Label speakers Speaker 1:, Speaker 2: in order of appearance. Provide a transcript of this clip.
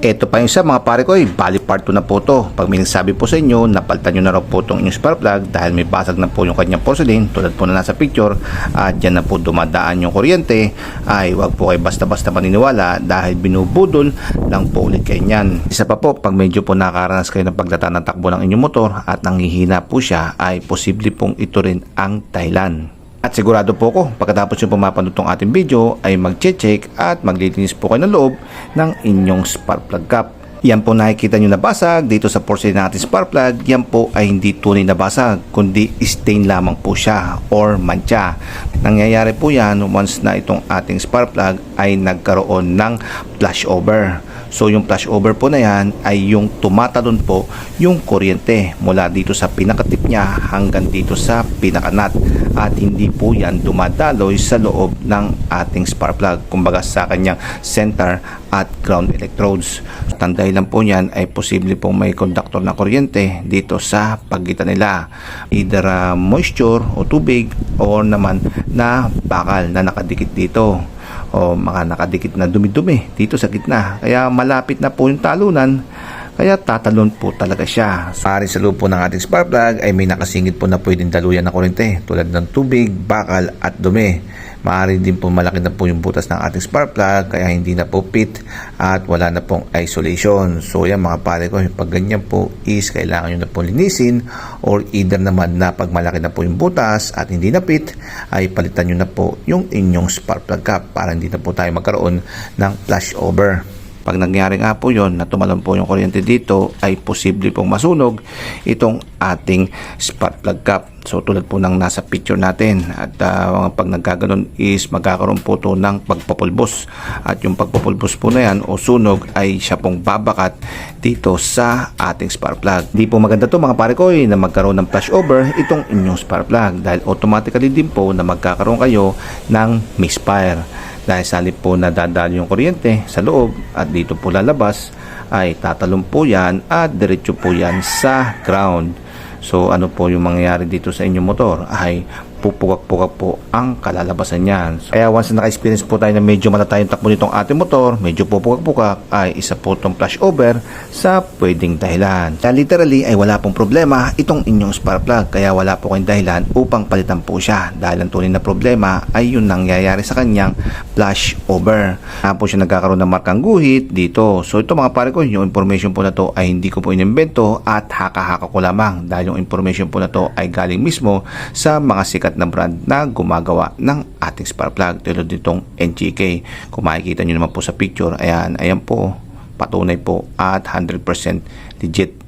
Speaker 1: Ito pa yung isa mga pare ko, eh, bali part 2 na po to. Pag may nagsabi po sa inyo, napalitan nyo na raw po itong inyong spark plug dahil may basag na po yung kanyang porcelain tulad po na nasa picture at dyan na po dumadaan yung kuryente ay wag po kayo basta-basta paniniwala dahil binubudol lang po ulit kayo niyan. Isa pa po, pag medyo po nakaranas kayo ng pagdata ng takbo ng inyong motor at nanghihina po siya ay posible pong ito rin ang dahilan. At sigurado po ko, pagkatapos yung pumapanood tong ating video ay mag-check at maglilinis po kayo ng loob ng inyong spark plug cap. Yan po nakikita nyo na basag dito sa porcelain natin spark plug, yan po ay hindi tunay na basag, kundi stain lamang po siya or mancha. Nangyayari po yan once na itong ating spark plug ay nagkaroon ng flashover. So yung flashover po na yan ay yung tumatalon po yung kuryente mula dito sa pinakatip niya hanggang dito sa pinakanat at hindi po yan dumadaloy sa loob ng ating spark plug kumbaga sa kanyang center at ground electrodes. Tanday lang po niyan ay posible pong may conductor na kuryente dito sa pagitan nila. Either uh, moisture o tubig or naman na bakal na nakadikit dito o mga nakadikit na dumi-dumi dito sa gitna. Kaya malapit na po yung talunan kaya tatalon po talaga siya. Pari sa loob po ng ating spark plug ay may nakasingit po na pwedeng daluyan ng kuryente tulad ng tubig, bakal at dumi. Maaari din po malaki na po yung butas ng ating spark plug kaya hindi na po fit at wala na pong isolation. So yan mga pare ko, pag ganyan po is kailangan nyo na po linisin or either naman na pag malaki na po yung butas at hindi na fit ay palitan nyo na po yung inyong spark plug cap para hindi na po tayo magkaroon ng flashover. Pag nangyari nga po yon na tumalon po yung kuryente dito ay posible pong masunog itong ating spark plug cap. So tulad po ng nasa picture natin at uh, pag nagkaganon is magkakaroon po to ng pagpapulbos at yung pagpapulbos po na yan o sunog ay siya pong babakat dito sa ating spark plug. Di po maganda to mga pare ko eh, na magkaroon ng flashover itong inyong spark plug dahil automatically din po na magkakaroon kayo ng misfire dahil sa halip po na dadalo yung kuryente sa loob at dito po lalabas ay tatalon po yan at diretso po yan sa ground. So ano po yung mangyayari dito sa inyong motor ay pupukak-pukak po ang kalalabasan niyan. So, kaya once na naka-experience po tayo na medyo matatayong takbo nitong ating motor, medyo pupukak-pukak ay isa po itong flashover sa pwedeng dahilan. Kaya literally ay wala pong problema itong inyong spark plug kaya wala po kayong dahilan upang palitan po siya dahil ang tunay na problema ay yung nangyayari sa kanyang flashover. Kaya po siya nagkakaroon ng markang guhit dito. So ito mga pare ko, yung information po na to ay hindi ko po inimbento at haka-haka ko lamang dahil yung information po na to ay galing mismo sa mga sikat na brand na gumagawa ng ating spark plug tulad nitong NGK. Kung makikita nyo naman po sa picture, ayan, ayan po, patunay po at 100% legit